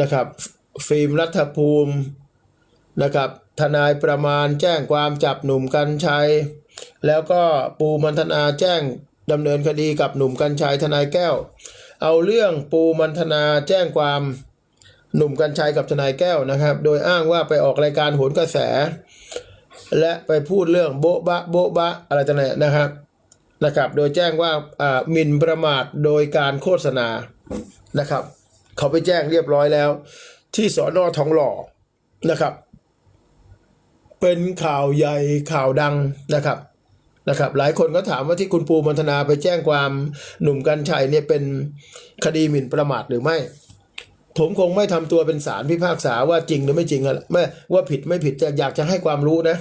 นะครับ ฟิล์มรัฐภูมินะครับทนายประมาณแจ้งความจับหนุ่มกัญชัย แล้วก็ปูมันธนาแจ้งดำเนินคดีกับหนุ่มกัญชัยทนายแก้ว เอาเรื่องปูมันธนาแจ้งความหนุ่มกัญชัยกับทนายแก้วนะครับ โดยอ้างว่าไปออกรายการโหนกระแส และไปพูดเรื่องโบ๊ะบะโบ๊ะบะอะไรต่างๆนะครับนะครับ โดยแจ้งว่าอ่าหมิ่นประมาทโดยการโฆษณานะครับ เขาไปแจ้งเรียบร้อยแล้ว ที่สอนอทองหล่อนะครับ เป็นข่าวใหญ่ข่าวดังนะครับนะครับหลายคนก็ถามว่าที่คุณปูมันธนาไปแจ้งความหนุ่มกัญชัยเนี่ยเป็นคดีหมิ่นประมาทหรือไม่ ผมคงไม่ทำตัวเป็นสารพิพากษาว่าจริงหรือไม่จริงอะไม่ว่าผิดไม่ผิดจะอยากจะให้ความรู้นะ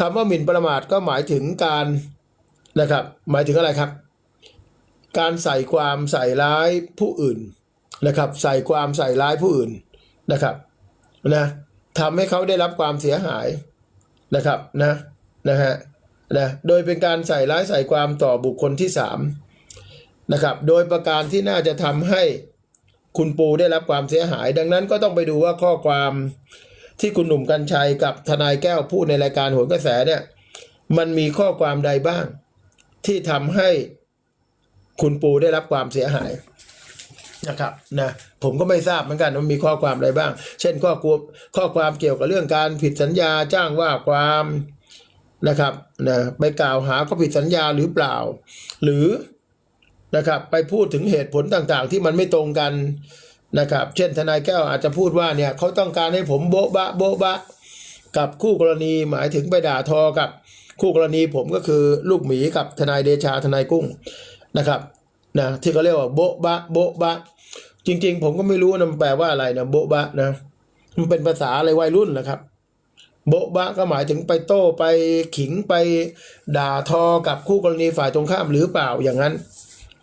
คำว่าหมิ่นประมาทก็หมายถึงการนะครับ หมายถึงอะไรครับ การใส่ความใส่ร้ายผู้อื่น นะครับ ใส่ความใส่ร้ายผู้อื่นนะครับนะทำให้เขาได้รับความเสียหายนะครับนะนะฮะนะโดยเป็นการใส่ร้ายใส่ความต่อบุคคลที่สามนะครับโดยประการที่น่าจะทำให้คุณปูได้รับความเสียหาย ดังนั้นก็ต้องไปดูว่าข้อความที่คุณหนุ่มกัญชัยกับทนายแก้วพูดในรายการโหนกระแสเนี่ยมันมีข้อความใดบ้าง ที่ทำให้คุณปูได้รับความเสียหาย นะครับนะผมก็ไม่ทราบเหมือนกันว่ามีข้อความอะไรบ้าง เช่นข้อความข้อความเกี่ยวกับเรื่องการผิดสัญญาจ้างว่าความนะครับนะไปกล่าวหาเขาผิดสัญญาหรือเปล่า หรือนะครับไปพูดถึงเหตุผลต่างๆ ที่มันไม่ตรงกันนะครับ เช่นทนายแก้วอาจจะพูดว่าเนี่ยเขาต้องการให้ผมโบ๊ะบะโบ๊ะบะกับคู่กรณีหมายถึงไปด่าทอกับคู่กรณีผมก็คือลูกหมีกับทนายเดชาทนายกุ้งนะครับนะที่เขาเรียกว่าโบ๊ะบะโบ๊ะบะ จริง ๆ ผมก็ไม่รู้นะมันแปลว่าอะไรนะโบะบะนะมันเป็นภาษาอะไรวัยรุ่นนะครับ โบะบะก็หมายถึงไปโต้ไปขิงไปด่าทอกับคู่กรณีฝ่ายตรงข้ามหรือเปล่าอย่างนั้น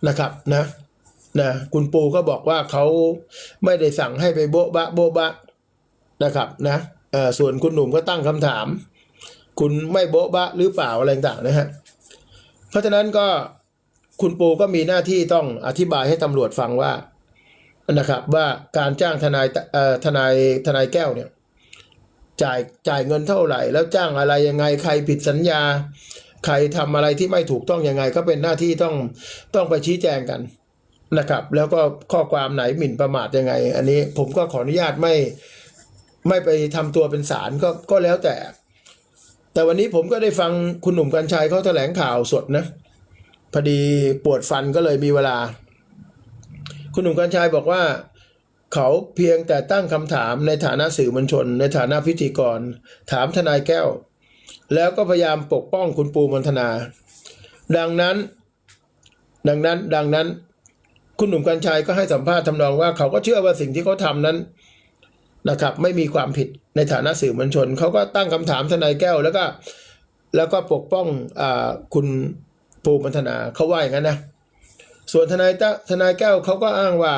นะครับนะนะคุณปูก็บอกว่าเขาไม่ได้สั่งให้ไปโบะบะ โบะบะนะครับนะส่วนคุณหนุ่มก็ตั้งคำถาม คุณไม่โบะบะหรือเปล่าอะไรต่างนะฮะเพราะฉะนั้นก็คุณปูก็มีหน้าที่ต้องอธิบายให้ตำรวจฟังว่า นะครับว่าการจ้างทนายทนายทนายแก้วเนี่ยจ่ายจ่ายเงินเท่าไหร่ แล้วจ้างอะไรยังไงใครผิดสัญญา ใครทำอะไรที่ไม่ถูกต้องยังไง ก็เป็นหน้าที่ต้องต้องไปชี้แจงกันนะครับ แล้วก็ข้อความไหนหมิ่นประมาทยังไง อันนี้ผมก็ขออนุญาตไม่ไม่ไปทำตัวเป็นสารก็ก็แล้วแต่ แต่วันนี้ผมก็ได้ฟังคุณหนุ่มกัญชัยเขาแถลงข่าวสดนะพอดีปวดฟันก็เลยมีเวลา คุณหนุ่มกัญชัยบอกว่า เขาเพียงแต่ตั้งคำถามในฐานะสื่อมวลชน ในฐานะพิธีกร ถามทนายแก้ว แล้วก็พยายามปกป้องคุณปูมนธนา ดังนั้น ดังนั้น ดังนั้น คุณหนุ่มกัญชัยก็ให้สัมภาษณ์ทำนองว่าเขาก็เชื่อว่าสิ่งที่เขาทำนั้นนะครับไม่มีความผิดในฐานะสื่อมวลชน เขาก็ตั้งคำถามทนายแก้ว แล้วก็แล้วก็ปกป้องอาคุณปูมนธนาเขาว่าอย่างนั้นนะ ส่วนทนายตทนายแก้วเขาก็อ้างว่า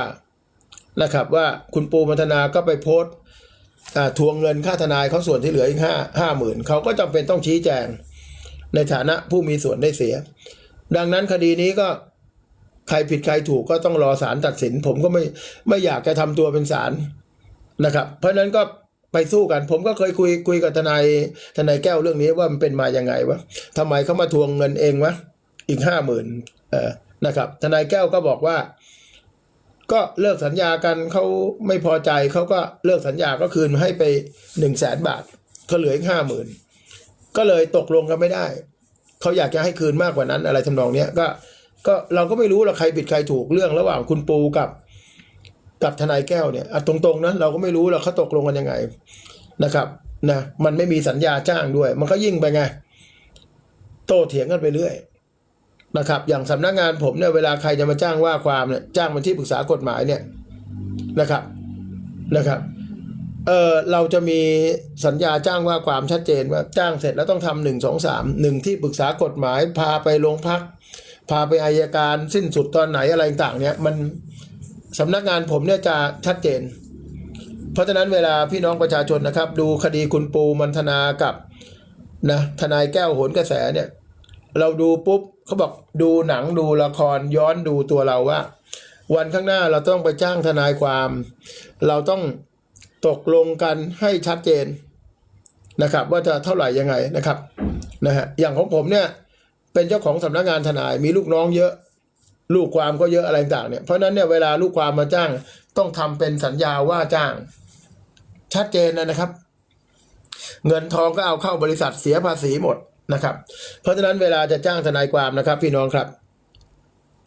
นะครับว่าคุณปูมัทนาก็ไปโพสต์ทวงเงินค่าทนายเขาส่วนที่เหลืออีกห้าห้าหมื่นเขาก็จำเป็นต้องชี้แจง ในฐานะผู้มีส่วนได้เสีย ดังนั้นคดีนี้ก็ใครผิดใครถูกก็ต้องรอศาลตัดสิน ผมก็ไม่ไม่อยากจะทำตัวเป็นศาลนะครับ เพราะฉะนั้นก็ไปสู้กัน ผมก็เคยคุยคุยกับทนายทนายแก้วเรื่องนี้ว่ามันเป็นมาอย่างไงวะทำไมเขามาทวงเงินเองวะอีกห้าหมื่นเออ นะครับ ทนายแก้วก็บอกว่า ก็เลิกสัญญากันเขาไม่พอใจเขาก็เลิกสัญญาก็คืนให้ไปหนึ่งแสนบาทก็เหลืออีกห้าหมื่นก็เลยตกลงกันไม่ได้เขาอยากจะให้คืนมากกว่านั้นอะไรทำนองเนี้ยก็ก็เราก็ไม่รู้หรอกใครผิดใครถูกเรื่องระหว่างคุณปูกับ กับทนายแก้วเนี่ยอะตรงๆนะเราก็ไม่รู้หรอกเขาตกลงกันยังไงนะครับนะมันไม่มีสัญญาจ้างด้วย มันก็ยิ่งไปไง โตเถียงกันไปเรื่อย นะครับ อย่างสำนักงานผมเนี่ยเวลาใครจะมาจ้างว่าความเนี่ยจ้างเป็นที่ปรึกษากฎหมายเนี่ยนะครับนะครับเออเราจะมีสัญญาจ้างว่าความชัดเจนว่าจ้างเสร็จแล้วต้องทำหนึ่งสองสามหนึ่งที่ปรึกษากฎหมาย พาไปโรงพัก พาไปอายการสิ้นสุดตอนไหนอะไรต่างเนี่ยมันสำนักงานผมเนี่ยจะชัดเจน เพราะฉะนั้นเวลาพี่น้องประชาชนนะครับ ดูคดีคุณปูมันธนากับนะทนายแก้วโหนกระแสเนี่ย เราดูปุ๊บ เขาบอกดูหนังดูละครย้อนดูตัวเราว่า วันข้างหน้าเราต้องไปจ้างทนายความ เราต้องตกลงกันให้ชัดเจนนะครับ ว่าจะเท่าไหร่ยังไงนะครับนะฮะอย่างของผมเนี่ยเป็นเจ้าของสำนักงานทนายมีลูกน้องเยอะ ลูกความก็เยอะอะไรต่างเนี่ยเพราะนั้นเนี่ยเวลาลูกความมาจ้าง ต้องทำเป็นสัญญาว่าจ้าง ชัดเจนนะครับ เงินทองก็เอาเข้าบริษัทเสียภาษีหมด นะครับ เพราะฉะนั้นเวลาจะจ้างทนายความนะครับ พี่น้องครับ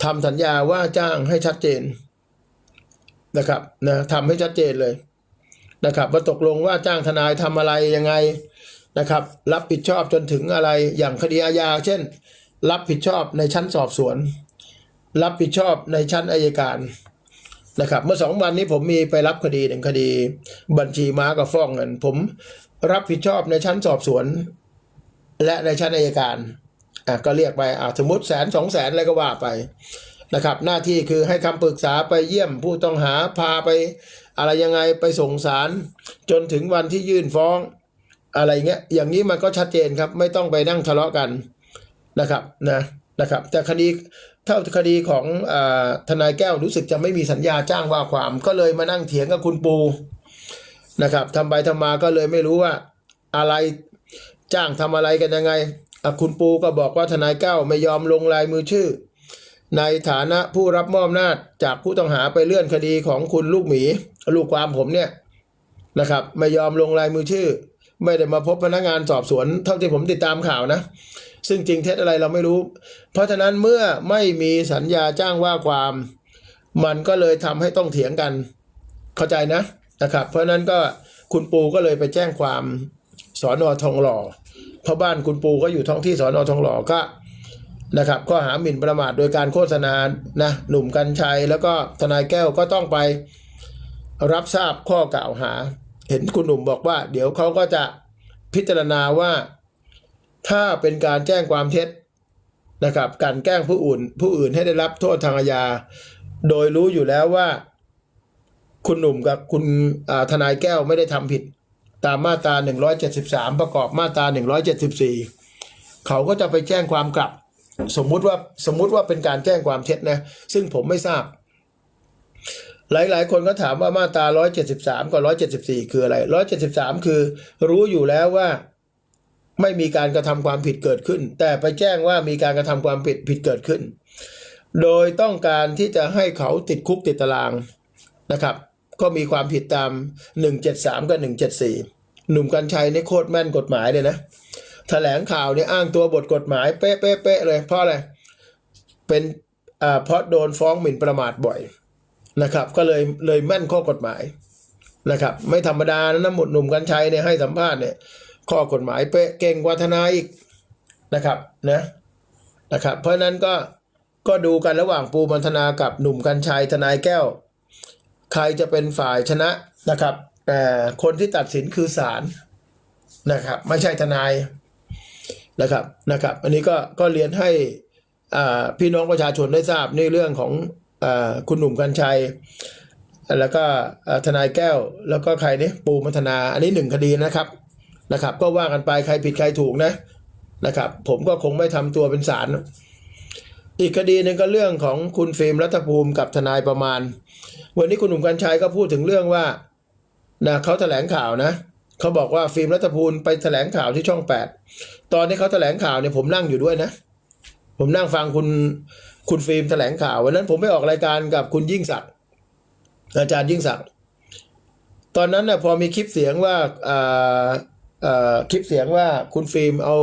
ทำสัญญาว่าจ้างให้ชัดเจนนะครับนะทำให้ชัดเจนเลยนะครับว่าตกลงว่าจ้างทนายทำอะไรยังไงนะครับ รับผิดชอบจนถึงอะไรอย่างคดีอาญาเช่น รับผิดชอบในชั้นสอบสวน รับผิดชอบในชั้นอายการนะครับ เมื่อสองวันนี้ผมมีไปรับคดีหนึ่งคดี บัญชีม้ากับฟ้องเงิน ผมรับผิดชอบในชั้นสอบสวน และในชั้นอายการอะก็เรียกไปอะสมมติแสนสองแสนอะไรก็ว่าไปนะครับหน้าที่คือให้คำปรึกษาไปเยี่ยมผู้ต้องหาพาไป อะไรยังไงไปส่งสารจนถึงวันที่ยื่นฟ้องอะไรเงี้ยอย่างนี้มันก็ชัดเจนครับ ไม่ต้องไปนั่งทะเลาะกันนะครับนะนะครับ แต่คดีเท่าคดีของอทนายแก้วรู้สึกจะไม่มีสัญญาจ้างว่าความ ก็เลยมานั่งเถียงกับคุณปูนะครับทำไปทำมาก็เลยไม่รู้ว่าอะไร จ้างทำอะไรกันยังไงคุณปูก็บอกว่าทนายแก้วไม่ยอมลงลายมือชื่อ ในฐานะผู้รับมอบอำนาจจากผู้ต้องหาไปเลื่อนคดีของคุณลูกหมี ลูกความผมเนี่ยนะครับไม่ยอมลงลายมือชื่อ ไม่ได้มาพบพนักงานสอบสวน เท่าที่ผมติดตามข่าวนะ ซึ่งจริงเท็จอะไรเราไม่รู้ เพราะฉะนั้นเมื่อไม่มีสัญญาจ้างว่าความ มันก็เลยทำให้ต้องเถียงกัน เข้าใจนะนะครับ เพราะฉะนั้นก็คุณปูก็เลยไปแจ้งความ สอนอทองหล่อเพราะบ้านคุณปูก็อยู่ท้องที่สอนอทองหล่อก็นะครับข้อหาหมิ่นประมาทโดยการโฆษณานะหนุ่มกัญชัย แล้วก็ทนายแก้วก็ต้องไปรับทราบข้อกล่าวหา เห็นคุณหนุ่มบอกว่า เดี๋ยวเขาก็จะพิจารณาว่า ถ้าเป็นการแจ้งความเท็จนะครับกลันแกล้งผู้อื่น ผู้อื่นให้ได้รับโทษทางอาญา โดยรู้อยู่แล้วว่า คุณหนุ่มกับคุณทนายแก้วไม่ได้ทำผิด ตามมาตรา 173 ประกอบมาตรา 174 เขาก็จะไปแจ้งความกลับ สมมุติว่าสมมุติว่าเป็นการแจ้งความเท็จนะซึ่งผมไม่ทราบ หลาย ๆ คนก็ถามว่ามาตรา 173 กับ 174 คืออะไร 173 คือรู้อยู่แล้วว่าไม่มีการกระทำความผิดเกิดขึ้น แต่ไปแจ้งว่ามีการกระทำความผิดผิดเกิดขึ้น โดยต้องการที่จะให้เขาติดคุกติดตารางนะครับ ก็มีความผิดตาม 173 กับ 174 หนุ่มกัญชัยนี่โคตรแม่นกฎหมายเลยนะแถลงข่าวเนี่ยอ้างตัวบทกฎหมายเป๊ะเป๊ะเป๊ะเลยเพราะอะไรเป็นอ่าเพราะโดนฟ้องหมิ่นประมาทบ่อยนะครับ ก็เลยเลยแม่นข้อกฎหมายนะครับ ไม่ธรรมดานะนะหมดหนุ่มกัญชัยเนี่ยให้สัมภาษณ์เนี่ยข้อกฎหมายเป๊ะเก่งกว่าทนายอีกนะครับนะนะครับ เพราะฉะนั้นก็ก็ดูกันระหว่างปูมันธนากับหนุ่มกัญชัยทนายแก้ว ใครจะเป็นฝ่ายชนะนะครับแต่คนที่ตัดสินคือศาลนะครับ ไม่ใช่ทนายนะครับนะครับ อันนี้ก็ก็เรียนให้พี่น้องประชาชนได้ทราบในเรื่องของอคุณหนุ่มกัญชัย แล้วก็ทนายแก้ว แล้วก็ใครเนี่ยปูมัทนา อันนี้หนึ่งคดีนะครับนะครับ ก็ว่ากันไปใครผิดใครถูกนะนะครับ ผมก็คงไม่ทำตัวเป็นศาล อีกคดีหนึ่งก็เรื่องของคุณฟิล์มรัฐภูมิกับทนายประมาณ วันนี้คุณหนุ่มกัญชัยก็พูดถึงเรื่องว่านะเขาแถลงข่าวนะเขาบอกว่าฟิล์มรัฐภูมิไปแถลงข่าวที่ช่องแปดตอนที่เขาแถลงข่าวเนี่ยผมนั่งอยู่ด้วยนะ ผมนั่งฟังคุณคุณฟิล์มแถลงข่าว วันนั้นผมไปออกรายการกับคุณยิ่งศักดิ์อาจารย์ยิ่งศักดิ์ตอนนั้นน่ะพอมีคลิปเสียงว่าอ่าอ่าคลิปเสียงว่าคุณฟิล์มเอา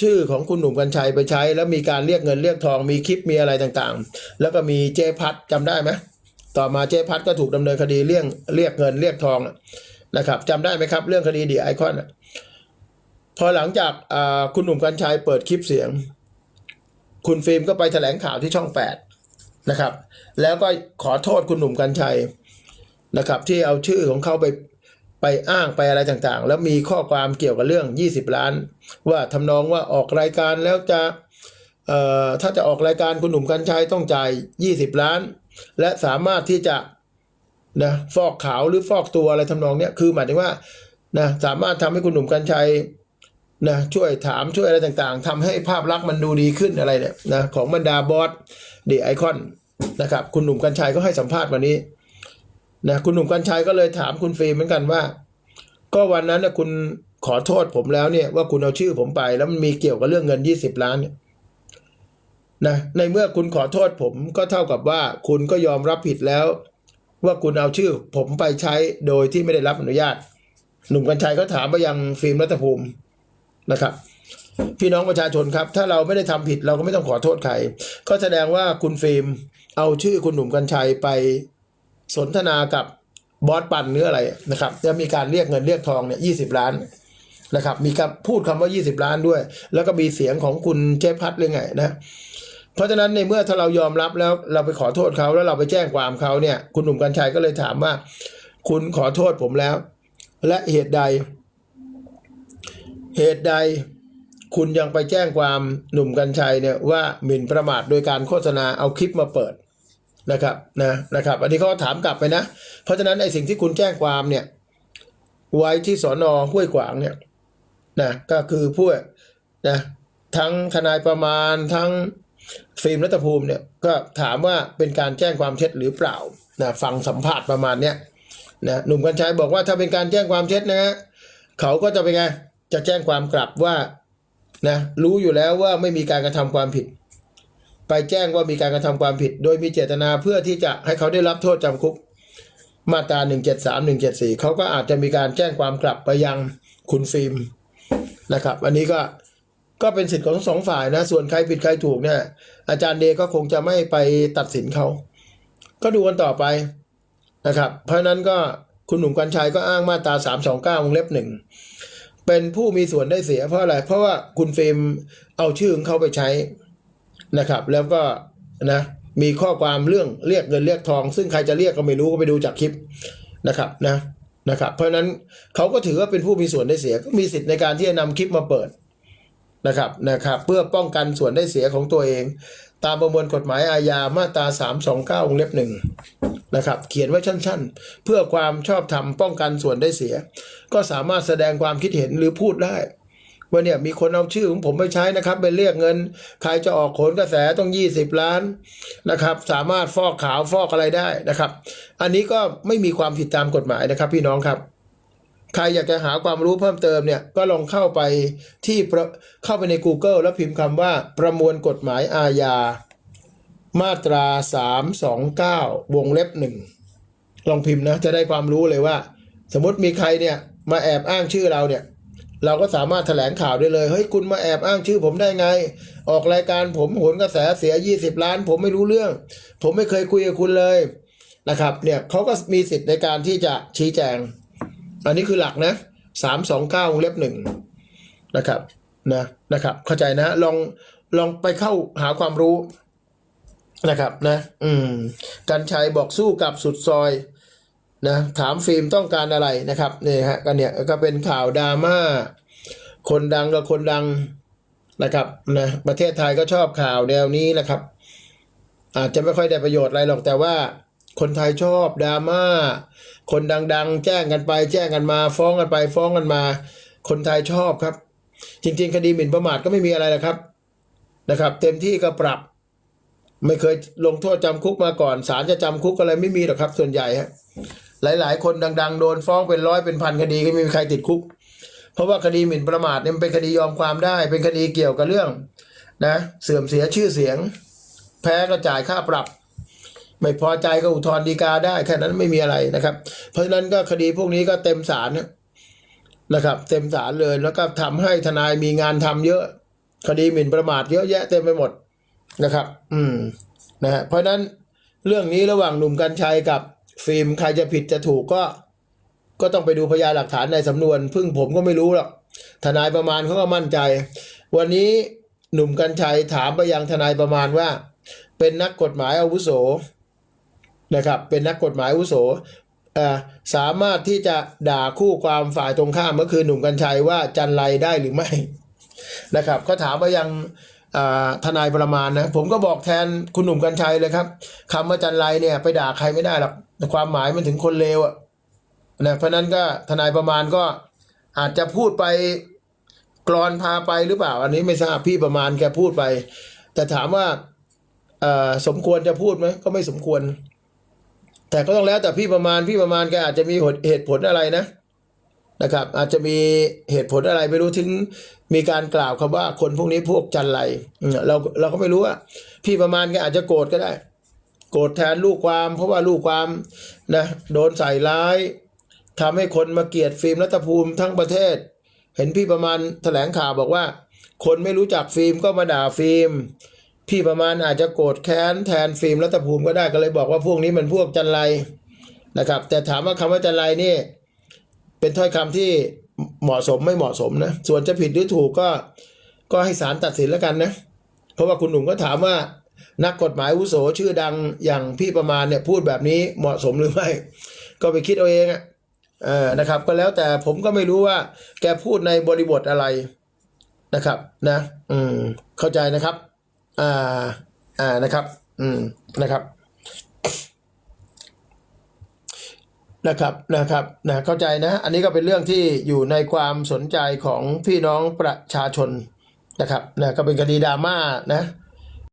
ชื่อของคุณหนุ่มกัญชัยไปใช้ แล้วมีการเรียกเงินเรียกทองมีคลิปมีอะไรต่างๆ แล้วก็มีเจ๊พัดจำได้ไหมต่อมาเจ๊พัดก็ถูกดำเนินคดีเรื่องเรียกเงินเรียกทองนะครับจำได้ไหมครับ เรื่องคดีดีไอคอนพอหลังจากคุณหนุ่มกัญชัยเปิดคลิปเสียง คุณฟิล์มก็ไปแถลงข่าวที่ช่องแปดนะครับ แล้วก็ขอโทษคุณหนุ่มกัญชัยนะครับ ที่เอาชื่อของเขาไป ไปอ้างไปอะไรต่างๆ แล้วมีข้อความเกี่ยวกับเรื่อง 20 ล้าน ว่าทำนองว่าออกรายการแล้วจะเอ่อถ้าจะออกรายการคุณหนุ่มกัญชัยต้องจ่าย 20 ล้าน และสามารถที่จะนะฟอกขาวหรือฟอกตัวอะไรทำนองเนี้ยคือหมายถึงว่านะสามารถทำให้คุณหนุ่มกัญชัยนะช่วยถามช่วยอะไรต่างๆทำให้ภาพลักษณ์มันดูดีขึ้นอะไรเนี่ยนะของบรรดาบอสเดีไอคอนนะครับคุณหนุ่มกัญชัยก็ให้สัมภาษณ์วันนี้ นะคุณหนุ่มกัญชัยก็เลยถามคุณฟิล์มเหมือนกันว่า ก็วันนั้นนะคุณขอโทษผมแล้วเนี่ยว่าคุณเอาชื่อผมไป แล้วมันมีเกี่ยวกับเรื่องเงินยี่สิบล้านเนี่ยนะในเมื่อคุณขอโทษผมก็เท่ากับว่า คุณก็ยอมรับผิดแล้ว ว่าคุณเอาชื่อผมไปใช้โดยที่ไม่ได้รับอนุญาต หนุ่มกัญชัยก็ถามไปยังฟิล์มรัฐภูมินะครับ พี่น้องประชาชนครับ ถ้าเราไม่ได้ทำผิดเราก็ไม่ต้องขอโทษใครก็แสดงว่าคุณฟิล์มเอาชื่อคุณหนุ่มกัญชัยไป สนทนากับบอสปันเนื้ออะไรนะครับจะมีการเรียกเงินเรียกทองเนี่ยยีล้านนะครับมีการพูดคำว่า 20 ล้านด้วย แล้วก็มีเสียงของคุณเจ๊พัดเลยไงนะเพราะฉะนั้นในเมื่อถ้าเรายอมรับแล้วเราไปขอโทษเขาแล้วเราไปแจ้งความเขาเนี่ย คุณหนุ่มกัญชัยก็เลยถามว่า คุณขอโทษผมแล้ว และเหตุใด เหตุใดคุณยังไปแจ้งความหนุ่มกัญชัยเนี่ยว่าหมิ่นประมาทโดยการโฆษณาเอาคลิปมาเปิด นะครับนะนะครับอันนี้เขาถามกลับไปนะ เพราะฉะนั้นไอ้สิ่งที่คุณแจ้งความเนี่ยไว้ที่สอนอห้วยขวางเนี่ยนะก็คือผู้นะทั้งทนายประมาณทั้งฟิล์มรัตภูมิเนี่ยก็ถามว่าเป็นการแจ้งความเท็จหรือเปล่านะฟังสัมภาษณ์ประมาณเนี้ยนะหนุ่มกัญชัยบอกว่าถ้าเป็นการแจ้งความเท็จนะฮะเขาก็จะเป็นไงจะแจ้งความกลับว่านะรู้อยู่แล้วว่าไม่มีการกระทำความผิด ไปแจ้งว่ามีการกระทำความผิด โดยมีเจตนาเพื่อที่จะให้เขาได้รับโทษจำคุก มาตรา173 174 เขาก็อาจจะมีการแจ้งความกลับไปยังคุณฟิล์มนะครับ อันนี้ก็ก็เป็นสิทธิ์ของทั้งสองฝ่ายนะ ส่วนใครผิดใครถูกเนี่ยอาจารย์เดก็คงจะไม่ไปตัดสินเขา ก็ดูกันต่อไปนะครับ เพราะฉะนั้นก็คุณหนุ่มกัญชัยก็อ้างมาตรา329วงเล็บหนึ่งเป็นผู้มีส่วนได้เสียเพราะอะไร เพราะว่าคุณฟิล์มเอาชื่อของเขาไปใช้ นะครับ แล้วก็นะมีข้อความเรื่องเรียกเงินเรียกทอง ซึ่งใครจะเรียกก็ไม่รู้ก็ไปดูจากคลิปนะครับนะนะครับ เพราะฉะนั้นเขาก็ถือว่าเป็นผู้มีส่วนได้เสียก็มีสิทธิ์ในการที่จะนำคลิปมาเปิดนะครับนะครับเพื่อป้องกันส่วนได้เสียของตัวเอง ตามประมวลกฎหมายอาญามาตรา 329วงเล็บหนึ่งนะครับเขียนไว้ชั้น ๆ เพื่อความชอบธรรมป้องกันส่วนได้เสีย ก็สามารถแสดงความคิดเห็นหรือพูดได้ ว่าเนี่ยมีคนเอาชื่อของผมไปใช้นะครับไปเรียกเงิน ใครจะออกโขนกระแสต้อง 20 ล้านนะครับ สามารถฟอกขาวฟอกอะไรได้นะครับ อันนี้ก็ไม่มีความผิดตามกฎหมายนะครับ พี่น้องครับ ใครอยากจะหาความรู้เพิ่มเติมเนี่ยก็ลองเข้าไปที่เข้าไปใน Google แล้วพิมพ์คำว่าประมวลกฎหมายอาญามาตรา 329 วงเล็บหนึ่งลองพิมพ์นะจะได้ความรู้เลยว่า สมมติมีใครเนี่ยมาแอบอ้างชื่อเราเนี่ย เราก็สามารถแถลงข่าวได้เลย เฮ้ยคุณมาแอบอ้างชื่อผมได้ไง ออกรายการผมโหนกระแสเสีย 20 ล้าน ผมไม่รู้เรื่อง ผมไม่เคยคุยกับคุณเลยนะครับ เนี่ยเขาก็มีสิทธิ์ในการที่จะชี้แจง อันนี้คือหลักนะ329วงเล็บหนึ่งนะครับนะนะครับ เข้าใจนะ ลองลองไปเข้าหาความรู้นะครับนะ อืม กันชัยบอกสู้กับสุดซอย นะถามฟิล์มต้องการอะไรนะครับนี่ฮะก็เนี่ยก็เป็นข่าวดราม่าคนดังกับคนดังนะครับนะประเทศไทยก็ชอบข่าวแนวนี้แหละครับ อาจจะไม่ค่อยได้ประโยชน์อะไรหรอกแต่ว่าคนไทยชอบดราม่าคนดังๆ แจ้งกันไป แจ้งกันมา ฟ้องกันไปฟ้องกันมา คนไทยชอบครับ จริง ๆ คดีหมิ่นประมาทก็ไม่มีอะไรนะครับนะครับ เต็มที่ก็ปรับ ไม่เคยลงโทษจำคุกมาก่อนศาลจะจำคุกอะไรไม่มีหรอกครับ ส่วนใหญ่ฮะ หลาย ๆ คนดัง ๆ โดนฟ้องเป็นร้อยเป็นพันคดีก็ไม่มีใครติดคุก เพราะว่าคดีหมิ่นประมาทเนี่ยมันเป็นคดียอมความได้ เป็นคดีเกี่ยวกับเรื่องนะเสื่อมเสียชื่อเสียง แพ้ก็จ่ายค่าปรับ ไม่พอใจก็อุทธรณ์ฎีกาได้แค่นั้นไม่มีอะไรนะครับ เพราะฉะนั้นก็คดีพวกนี้ก็เต็มศาลนะครับ เต็มศาลเลยแล้วก็ทำให้ทนายมีงานทำเยอะ คดีหมิ่นประมาทเยอะแยะเต็มไปหมดนะครับ อืมนะฮะเพราะฉะนั้นเรื่องนี้ระหว่างหนุ่มกัญชัยกับ ฟิล์มใครจะผิดจะถูกก็ ก็ต้องไปดูพยานหลักฐานในสำนวน พึ่งผมก็ไม่รู้หรอกทนายประมาณเขาก็มั่นใจ วันนี้หนุ่มกัญชัยถามไปยังทนายประมาณว่า เป็นนักกฎหมายอาวุโสนะครับ เป็นนักกฎหมายอาวุโสสามารถที่จะด่าคู่ความฝ่ายตรงข้ามก็คือหนุ่มกัญชัยว่าจันไรได้หรือไม่นะครับก็ถามไปยัง ทนายประมาณนะผมก็บอกแทนคุณหนุ่มกัญชัยเลยครับคำว่าจันไรเนี่ยไปด่าใครไม่ได้หรอกความหมายมันถึงคนเลวอะนะเพราะนั้นก็ทนายประมาณก็อาจจะพูดไปกรอนพาไปหรือเปล่า อันนี้ไม่ทราบพี่ประมาณแกพูดไป แต่ถามว่าสมควรจะพูดไหมก็ไม่สมควร แต่ก็ต้องแล้วแต่พี่ประมาณพี่ประมาณแกอาจจะมีเหตุผลอะไรนะ นะครับ อาจจะมีเหตุผลอะไรไม่รู้ถึงมีการกล่าวคำว่าคนพวกนี้พวกจันไรเราเราก็ไม่รู้ว่าพี่ประมาณแกอาจจะโกรธก็ได้ โกรธแทนลูกความเพราะว่าลูกความนะโดนใส่ร้ายทำให้คนมาเกลียดฟิล์มรัฐภูมิทั้งประเทศ เห็นพี่ประมาณแถลงข่าวบอกว่า คนไม่รู้จักฟิล์มก็มาด่าฟิล์มพี่ประมาณอาจจะโกรธแค้นแทนฟิล์มรัฐภูมิก็ได้ก็เลยบอกว่าพวกนี้มันพวกจันไรนะครับ แต่ถามว่าคำว่าจันไรนี่ เป็นถ้อยคำที่เหมาะสมไม่เหมาะสมนะ ส่วนจะผิดหรือถูกก็ก็ให้ศาลตัดสินแล้วกันนะ เพราะว่าคุณหนุ่มก็ถามว่า นักกฎหมายวุโสชื่อดังอย่างพี่ประมาณเนี่ยพูดแบบนี้เหมาะสมหรือไม่ ก็ไปคิดเอาเองอะเออนะครับ ก็แล้วแต่ผมก็ไม่รู้ว่า แกพูดในบริบทอะไรนะครับ นะ อืม เข้าใจนะครับ อ่า อ่านะครับ อืมนะครับ นะครับนะครับนะเข้าใจนะ อันนี้ก็เป็นเรื่องที่อยู่ในความสนใจของพี่น้องประชาชนนะครับนะก็เป็นคดีดราม่านะ